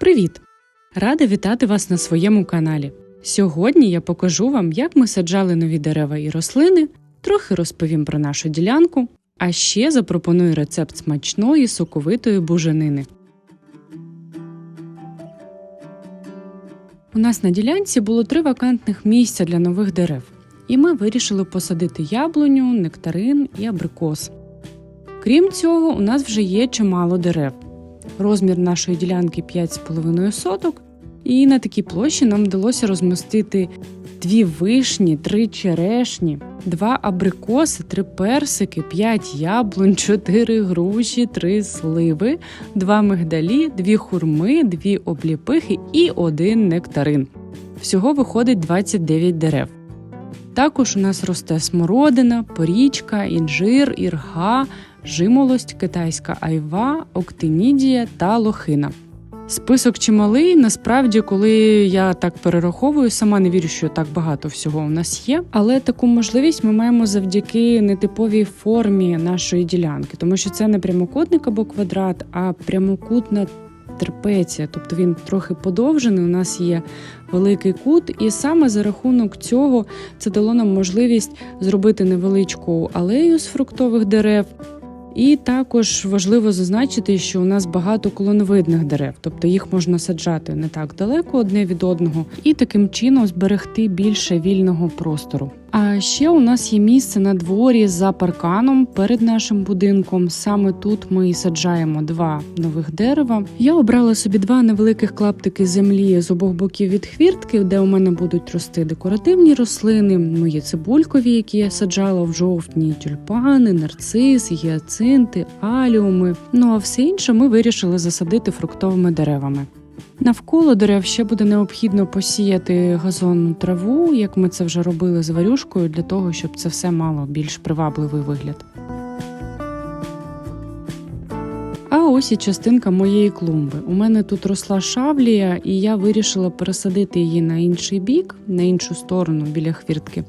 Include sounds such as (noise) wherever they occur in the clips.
Привіт! Рада вітати вас на своєму каналі. Сьогодні я покажу вам, як ми саджали нові дерева і рослини, трохи розповім про нашу ділянку, а ще запропоную рецепт смачної соковитої буженини. У нас на ділянці було три вакантних місця для нових дерев, і ми вирішили посадити яблуню, нектарин і абрикос. Крім цього, у нас вже є чимало дерев. Розмір нашої ділянки 5,5 соток, і на такій площі нам вдалося розмістити дві вишні, три черешні, два абрикоси, три персики, п'ять яблунь, (laughs) чотири груші, три сливи, два мигдалі, дві хурми, дві обліпихи і один нектарин. Всього виходить 29 дерев. Також у нас росте смородина, порічка, інжир, ірга, жимолость, китайська айва, октинідія та лохина. Список чималий. Насправді, коли я так перераховую, сама не вірю, що так багато всього у нас є. Але таку можливість ми маємо завдяки нетиповій формі нашої ділянки, тому що це не прямокутник або квадрат, а прямокутна трапеція. Тобто він трохи подовжений. У нас є великий кут, і саме за рахунок цього це дало нам можливість зробити невеличку алею з фруктових дерев. І також важливо зазначити, що у нас багато колоновидних дерев, тобто їх можна саджати не так далеко одне від одного, і таким чином зберегти більше вільного простору. А ще у нас є місце на дворі за парканом перед нашим будинком. Саме тут ми саджаємо два нових дерева. Я обрала собі два невеликих клаптики землі з обох боків від хвіртки, де у мене будуть рости декоративні рослини, мої цибулькові, які я саджала в жовтні, тюльпани, нарциси, гіацинти, аліуми. Ну а все інше ми вирішили засадити фруктовими деревами. Навколо дерев ще буде необхідно посіяти газонну траву, як ми це вже робили з варюшкою, для того, щоб це все мало більш привабливий вигляд. А ось і частинка моєї клумби. У мене тут росла шавлія, і я вирішила пересадити її на інший бік, на іншу сторону біля хвіртки.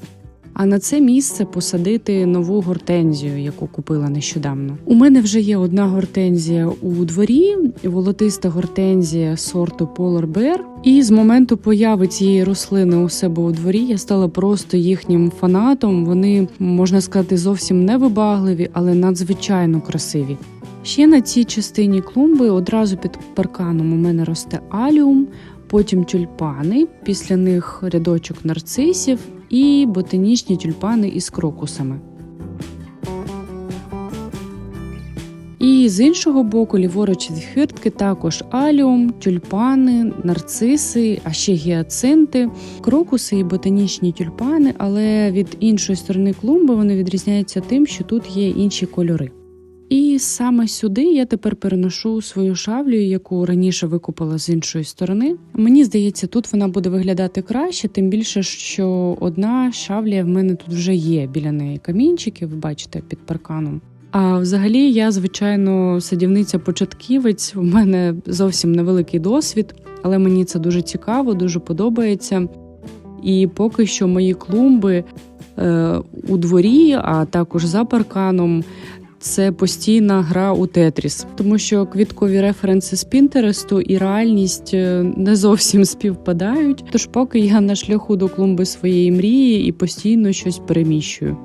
А на це місце посадити нову гортензію, яку купила нещодавно. У мене вже є одна гортензія у дворі, волотиста гортензія сорту Polar Bear. І з моменту появи цієї рослини у себе у дворі я стала просто їхнім фанатом. Вони можна сказати зовсім невибагливі, але надзвичайно красиві. Ще на цій частині клумби одразу під парканом у мене росте аліум, потім тюльпани, після них рядочок нарцисів і ботанічні тюльпани із крокусами. І з іншого боку, ліворуч від хвіртки також аліум, тюльпани, нарциси, а ще гіацинти, крокуси і ботанічні тюльпани, але від іншої сторони клумби вони відрізняються тим, що тут є інші кольори. І саме сюди я тепер переношу свою шавлю, яку раніше викупила з іншої сторони. Мені здається, тут вона буде виглядати краще, тим більше, що одна шавля в мене тут вже є біля неї камінчики, ви бачите, під парканом. А взагалі, я, звичайно, садівниця-початківець. У мене зовсім невеликий досвід, але мені це дуже цікаво, дуже подобається. І поки що мої клумби е, у дворі, а також за парканом це постійна гра у Тетріс, тому що квіткові референси з Пінтересту і реальність е, не зовсім (laughs) співпадають. Тож, поки я на шляху до клумби своєї мрії і постійно щось переміщую.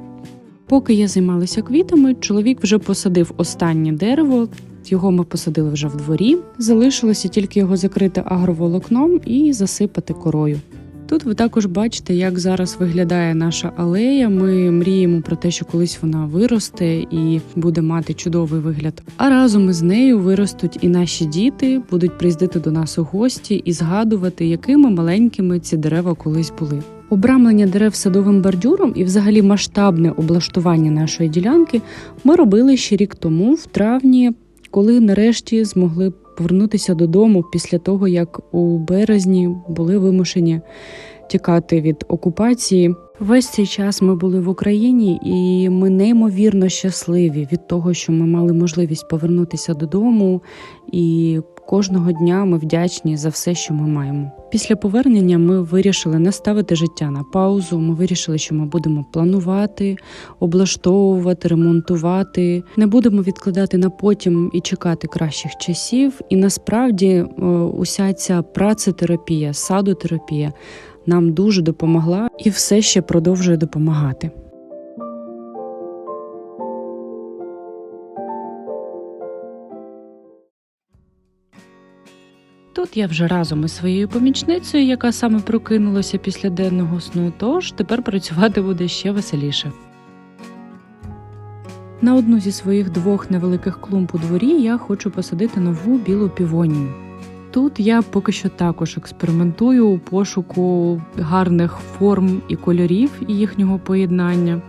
Поки я займалася квітами, чоловік вже посадив останнє дерево. Його ми посадили вже в дворі. Залишилося тільки його закрити агроволокном і засипати корою. Тут ви також бачите, як зараз виглядає наша алея. Ми мріємо про те, що колись вона виросте і буде мати чудовий вигляд. А разом із нею виростуть і наші діти, будуть приїздити до нас у гості і згадувати, якими маленькими ці дерева колись були. Обрамлення дерев садовим бордюром і, взагалі, масштабне облаштування нашої ділянки ми робили ще рік тому, в травні, коли нарешті змогли повернутися додому після того, як у березні були вимушені тікати від окупації. Весь цей час ми були в Україні, і ми неймовірно щасливі від того, що ми мали можливість повернутися додому і Кожного дня ми вдячні за все, що ми маємо. Після повернення ми вирішили не ставити життя на паузу. Ми вирішили, що ми будемо планувати, облаштовувати, ремонтувати. Не будемо відкладати на потім і чекати кращих часів. І насправді е, уся ця працетерапія, садотерапія нам дуже допомогла і все ще продовжує допомагати. Тут я вже разом із своєю помічницею, яка саме прокинулася після денного сну, тож тепер працювати буде ще веселіше. На одну зі своїх двох невеликих клумб у дворі я хочу посадити нову білу півонію. Тут я поки що також експериментую у пошуку гарних форм і кольорів і їхнього поєднання.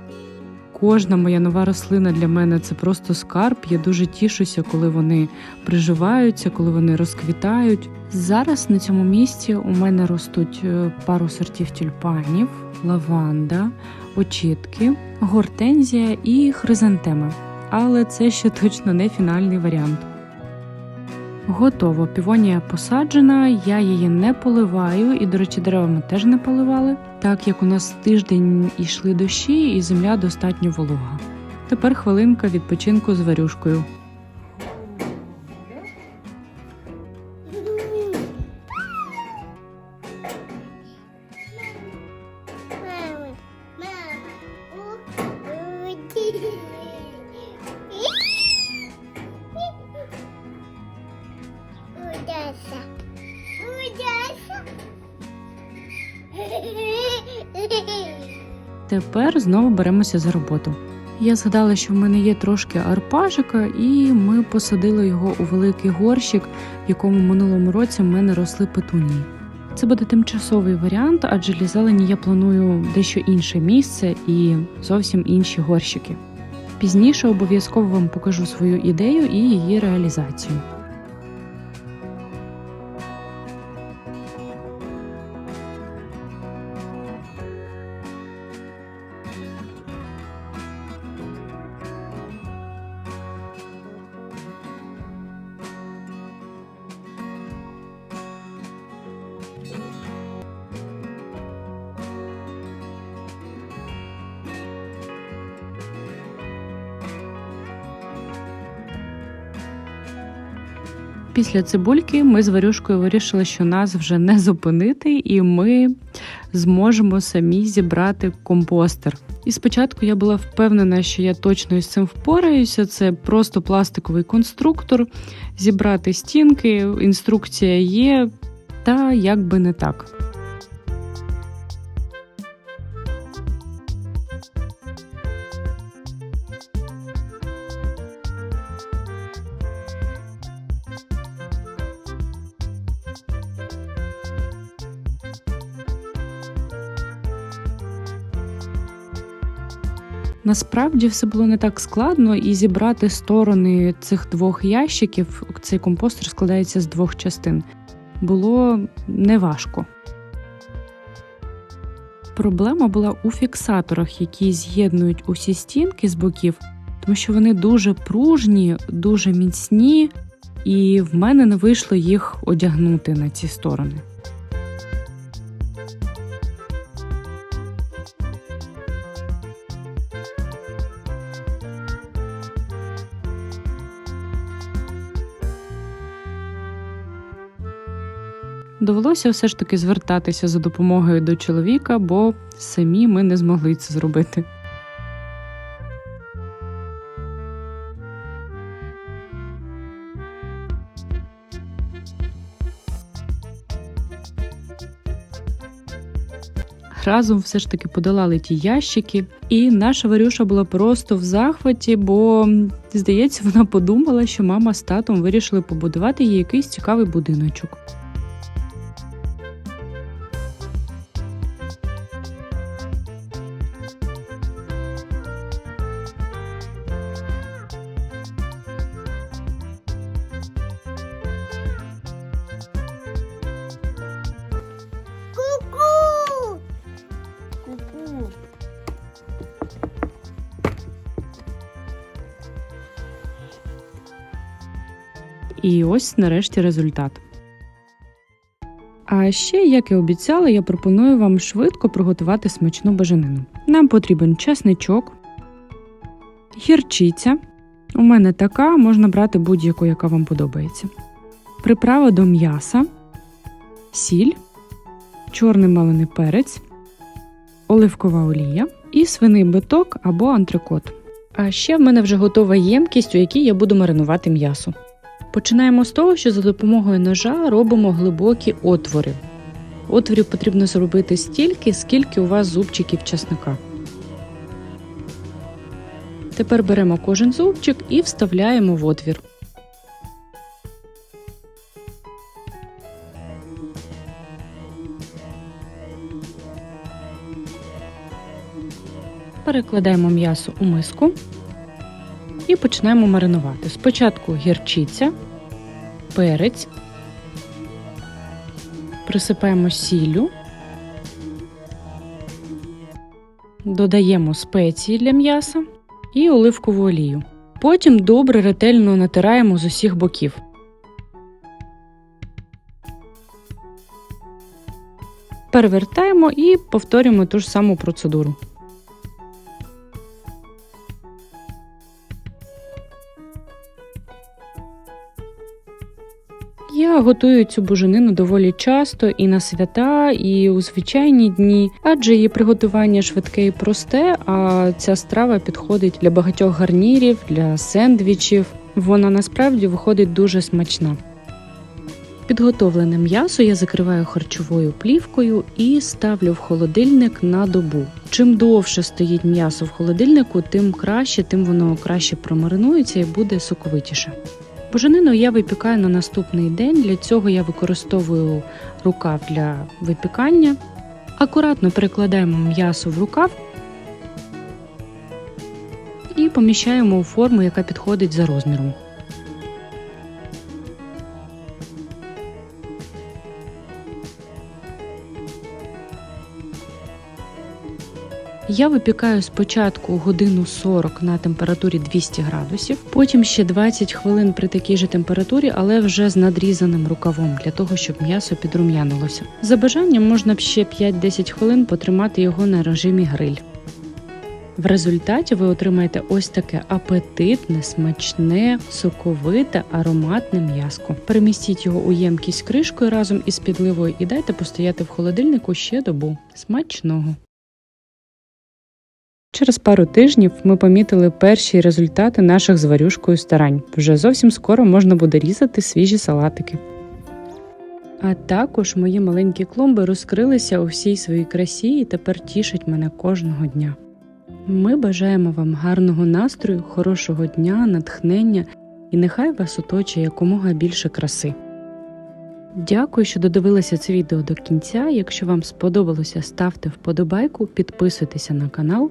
Кожна моя нова рослина для мене це просто скарб. Я дуже тішуся, коли вони приживаються, коли вони розквітають. Зараз на цьому місці у мене ростуть е, пару сортів тюльпанів, лаванда, очітки, гортензія і хризантема. Але це ще точно не фінальний варіант. Готово, півонія посаджена, я її не поливаю, і, до речі, дерева ми теж не поливали, так як у нас тиждень йшли дощі, і земля достатньо волога. Тепер хвилинка відпочинку з варюшкою. Тепер знову беремося за роботу. Я згадала, що в мене є трошки арпажика, і ми посадили його у великий горщик, в якому минулому році в мене росли петунії. Це буде тимчасовий варіант, адже для зелені я планую дещо інше місце і зовсім інші горщики. Пізніше обов'язково вам покажу свою ідею і її реалізацію. Після цибульки ми з Варюшкою вирішили, що нас вже не зупинити, і ми зможемо самі зібрати компостер. І спочатку я була впевнена, що я точно із цим впораюся. Це просто пластиковий конструктор, зібрати стінки, інструкція є, та як би не так. Насправді все було не так складно, і зібрати сторони цих двох ящиків, цей компостер складається з двох частин, було неважко. Проблема була у фіксаторах, які з'єднують усі стінки з боків, тому що вони дуже пружні, дуже міцні, і в мене не вийшло їх одягнути на ці сторони. Довелося все ж таки звертатися за допомогою до чоловіка, бо самі ми не змогли це зробити. Разом все ж таки подолали ті ящики, і наша Варюша була просто в захваті, бо здається, вона подумала, що мама з татом вирішили побудувати їй якийсь цікавий будиночок. І ось нарешті результат. А ще, як і обіцяла, я пропоную вам швидко приготувати смачну бажанину. Нам потрібен чесничок, гірчиця. У мене така, можна брати будь-яку, яка вам подобається. Приправа до м'яса, сіль, чорний мелений перець, оливкова олія і свиний биток або антрикот. А ще в мене вже готова ємкість, у якій я буду маринувати м'ясо. Починаємо з того, що за допомогою ножа робимо глибокі отвори. Отворів потрібно зробити стільки, скільки у вас зубчиків чесника. Тепер беремо кожен зубчик і вставляємо в отвір. Перекладаємо м'ясо у миску і починаємо маринувати. Спочатку гірчиця, перець, присипаємо сіллю, додаємо спеції для м'яса і оливкову олію. Потім добре ретельно натираємо з усіх боків. Перевертаємо і повторюємо ту ж саму процедуру. Я готую цю буженину доволі часто і на свята, і у звичайні дні, адже її приготування швидке і просте, а ця страва підходить для багатьох гарнірів, для сендвічів. Вона насправді виходить дуже смачна. Підготовлене м'ясо я закриваю харчовою плівкою і ставлю в холодильник на добу. Чим довше стоїть м'ясо в холодильнику, тим краще, тим воно краще промаринується і буде соковитіше. Буженину я випікаю на наступний день. Для цього я використовую рукав для випікання. Акуратно перекладаємо м'ясо в рукав і поміщаємо у форму, яка підходить за розміром. Я випікаю спочатку годину 40 на температурі 200 градусів, потім ще 20 хвилин при такій же температурі, але вже з надрізаним рукавом для того, щоб м'ясо підрум'янилося. За бажанням можна б ще 5-10 хвилин потримати його на режимі гриль. В результаті ви отримаєте ось таке апетитне, смачне, соковите, ароматне м'яско. Перемістіть його у ємкість кришкою разом із підливою і дайте постояти в холодильнику ще добу. Смачного! Через пару тижнів ми помітили перші результати наших з варюшкою старань. Вже зовсім скоро можна буде різати свіжі салатики. А також мої маленькі клумби розкрилися у всій своїй красі і тепер тішать мене кожного дня. Ми бажаємо вам гарного настрою, хорошого дня, натхнення і нехай вас оточує якомога більше краси. Дякую, що додивилися це відео до кінця. Якщо вам сподобалося, ставте вподобайку, підписуйтеся на канал